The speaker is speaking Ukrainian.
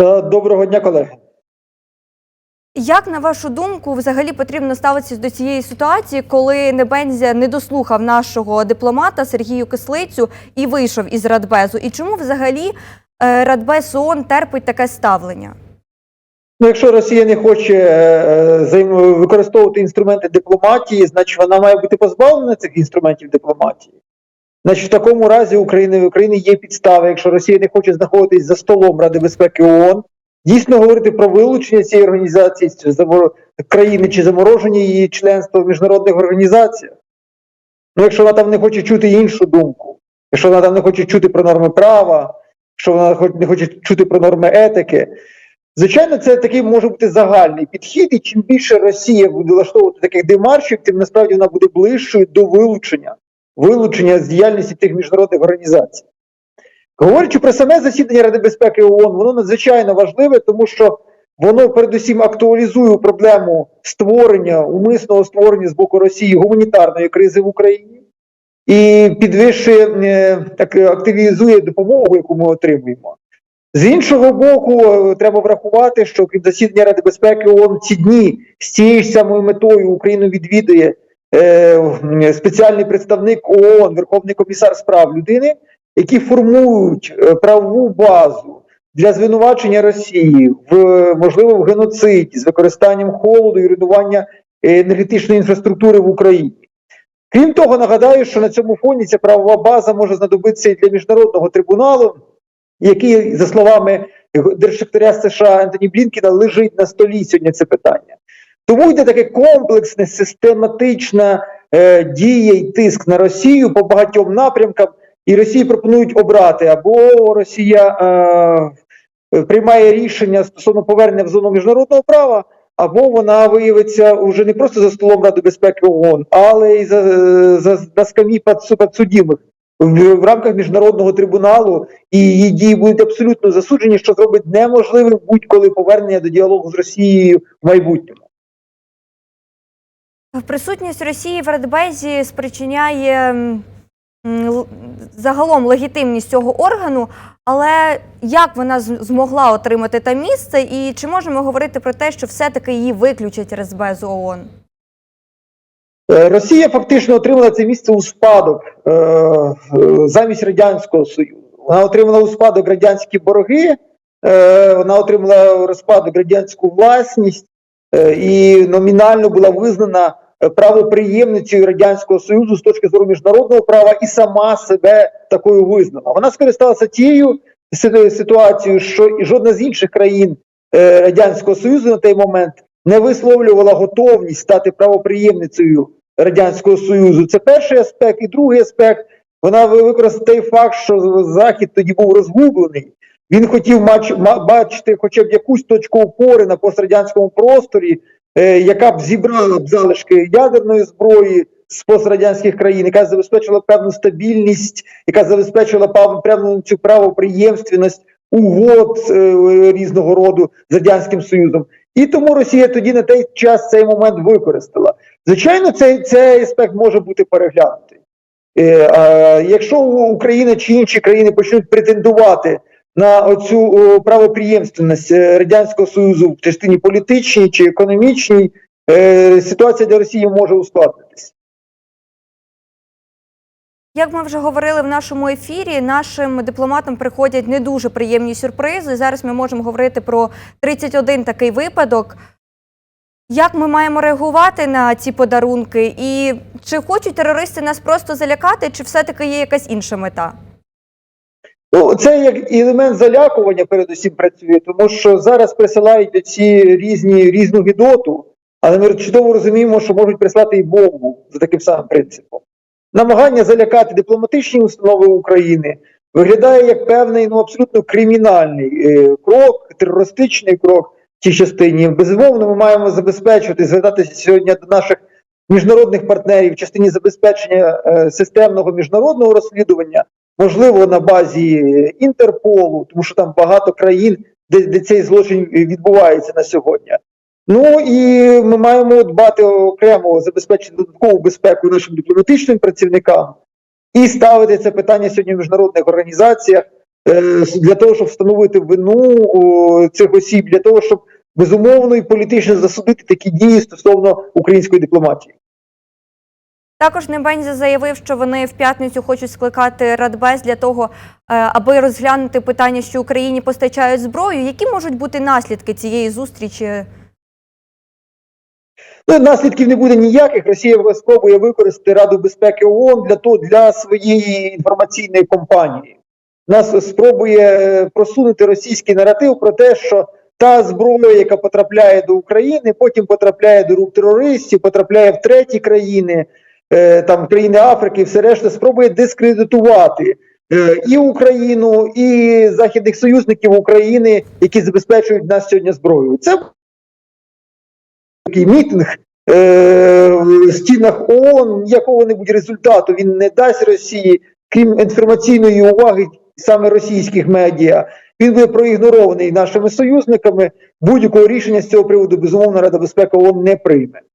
Е, Доброго дня, колеги. Як на вашу думку, взагалі потрібно ставитися до цієї ситуації, коли Небензя не дослухав нашого дипломата Сергію Кислицю і вийшов із Радбезу? І чому взагалі е, Радбез ООН терпить таке ставлення? Ну, якщо Росія не хоче е, використовувати інструменти дипломатії, значить вона має бути позбавлена цих інструментів дипломатії. Значить, в такому разі України, в України є підстави, якщо Росія не хоче знаходитись за столом Ради безпеки ООН, дійсно говорити про вилучення цієї організації країни чи замороження її членства в міжнародних організаціях. Ну, якщо вона там не хоче чути іншу думку, якщо вона там не хоче чути про норми права, якщо вона не хоче чути про норми етики, Звичайно, це такий може бути загальний підхід, і чим більше Росія буде влаштовувати таких демаршів, тим насправді вона буде ближчою до вилучення, вилучення з діяльності тих міжнародних організацій. Говорячи про саме засідання Ради безпеки ООН, воно надзвичайно важливе, тому що воно передусім актуалізує проблему створення, умисного створення з боку Росії гуманітарної кризи в Україні і підвищує е, так активізує допомогу, яку ми отримуємо. З іншого боку, е, треба врахувати, що крім засідання Ради безпеки ООН ці дні з цією ж самою метою Україну відвідує е, спеціальний представник ООН, Верховний комісар з прав людини, які формують е, правову базу для звинувачення Росії в можливо в геноциді з використанням холоду і руйнування е, енергетичної інфраструктури в Україні. Крім того, нагадаю, що на цьому фоні ця правова база може знадобитися і для міжнародного трибуналу який, за словами держсекретаря США Ентоні Блінкіна, лежить на столі сьогодні це питання. Тому йде таке комплексне, систематична е, дія і тиск на Росію по багатьом напрямкам, і Росії пропонують обрати або Росія е, приймає рішення стосовно повернення в зону міжнародного права, або вона виявиться уже не просто за столом Ради безпеки ООН, але й за, за, на скам'ї підсудимих в, в рамках міжнародного трибуналу, і її дії будуть абсолютно засуджені, що зробить неможливим будь-коли повернення до діалогу з Росією в майбутньому. Присутність Росії в Радбезі спричиняє загалом легітимність цього органу, але як вона змогла отримати те місце, і чи можемо говорити про те, що все-таки її виключать Радбезу ООН? Е, Росія фактично отримала це місце у спадок е, е, замість Радянського Союзу. Вона отримала у спадок радянські борги, вона отримала у спадок радянську власність і номінально була визнана правоприємницею Радянського Союзу з точки зору міжнародного права і сама себе такою визнала. Вона скористалася тією ситуацією, що і жодна з інших країн е, Радянського Союзу на той момент не висловлювала готовність стати правоприємницею Радянського Союзу. Це перший аспект. І другий аспект, вона ви- використала той факт, що Захід тоді був розгублений. Він хотів бачити хоча б якусь точку опори на пострадянському просторі, е, яка б зібрала б залишки ядерної зброї з пострадянських країн, яка забезпечила певну стабільність, яка забезпечила певну цю правоприємственність угод е, різного роду з радянським союзом. І тому Росія тоді на той час цей момент використала. Звичайно, цей, цей аспект може бути переглянутий. Е, якщо Україна чи інші країни почнуть претендувати на оцю правоприємственність е, Радянського Союзу в частині політичній чи економічній, е, ситуація для Росії може ускладнитися. Як ми вже говорили в нашому ефірі, нашим дипломатам приходять не дуже приємні сюрпризи. Зараз ми можемо говорити про 31 такий випадок. Як ми маємо реагувати на ці подарунки? І чи хочуть терористи нас просто залякати, чи все-таки є якась інша мета? Ну, це як елемент залякування передусім працює, тому що зараз присилають ці різні різну гідоту, але ми чудово розуміємо, що можуть прислати і бомбу за таким самим принципом. Намагання залякати дипломатичні установи України виглядає як певний ну абсолютно кримінальний е, крок, терористичний крок в цій частині. Безумовно, ми маємо забезпечувати, звертатися сьогодні до наших міжнародних партнерів в частині забезпечення е, системного міжнародного розслідування можливо, на базі Інтерполу, тому що там багато країн, де, де цей злочин відбувається на сьогодні. Ну і ми маємо дбати окремо забезпечити додаткову безпеку нашим дипломатичним працівникам і ставити це питання сьогодні в міжнародних організаціях, е, для того, щоб встановити вину цих осіб, для того, щоб безумовно і політично засудити такі дії стосовно української дипломатії. Також Небензя заявив, що вони в п'ятницю хочуть скликати Радбез для того, е, аби розглянути питання, що Україні постачають зброю. Які можуть бути наслідки цієї зустрічі? Ну, наслідків не буде ніяких. Росія спробує використати Раду безпеки ООН для того для своєї інформаційної кампанії. Нас спробує просунути російський наратив про те, що та зброя, яка потрапляє до України, потім потрапляє до рук терористів, потрапляє в треті країни, е, там країни Африки, все решта, спробує дискредитувати е, і Україну, і західних союзників України, які забезпечують нас сьогодні зброєю. Це такий мітинг е, в стінах ООН, якого-небудь результату він не дасть Росії, крім інформаційної уваги саме російських медіа. Він буде проігнорований нашими союзниками. Будь-якого рішення з цього приводу безумовно Рада безпеки ООН не прийме.